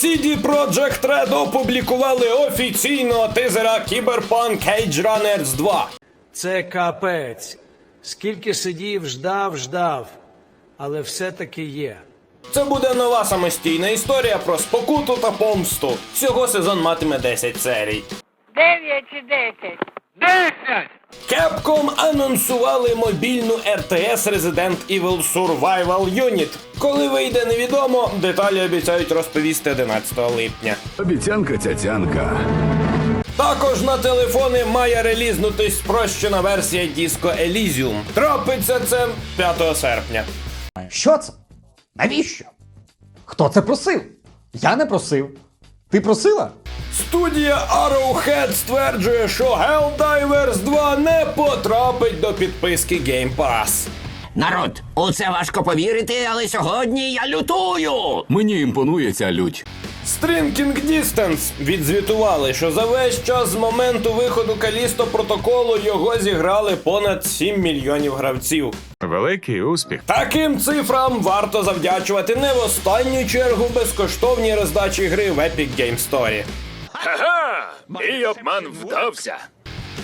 CD Projekt Red опублікували офіційного тизера Cyberpunk Cage Runners 2. Це капець. Скільки сидів, ждав, ждав, але все-таки є. Це буде нова самостійна історія про спокуту та помсту. Всього сезон матиме 10 серій. Дев'ять чи десять? Capcom анонсували мобільну RTS Resident Evil Survival Unit. Коли вийде невідомо, деталі обіцяють розповісти 11 липня. Обіцянка цяцянка. Також на телефони має релізнутись спрощена версія Disco Elysium. Трапиться це 5 серпня. Що це? Навіщо? Хто це просив? Я не просив. Ти просила? Студія Arrowhead стверджує, що Helldivers 2 не потрапить до підписки Game Pass. Народ, у це важко повірити, але сьогодні я лютую. Мені імпонує ця лють. Stringing Distance відзвітували, що за весь час з моменту виходу Калісто протоколу його зіграли понад 7 мільйонів гравців. Великий успіх. Таким цифрам варто завдячувати не в останню чергу безкоштовній роздачі гри в Epic Game Store. Мій обман вдався.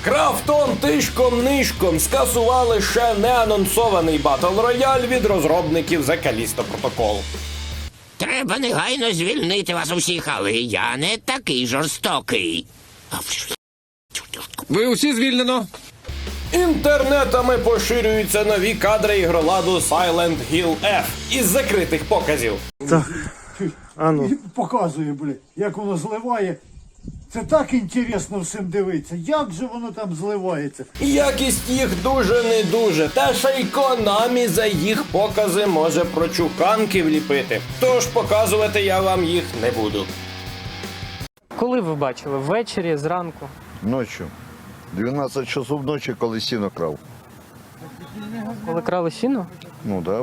Крафтон тишком нишком скасували ще не анонсований Battle Royale від розробників The Callisto Protocol. Треба негайно звільнити вас усіх, але я не такий жорстокий. Ви усі звільнено. Інтернетами поширюються нові кадри ігроладу Silent Hill F із закритих показів. Ану показує, блядь, як воно зливає. Це так інтересно всім дивитися. Як же воно там зливається? Якість їх дуже не дуже, та ще й Konami за їх покази може прочуканки вліпити. Тож показувати я вам їх не буду. Коли ви бачили? Ввечері, зранку? Ночі. 12 часов ночі, коли сіно крав. Коли крали сіно? Ну да.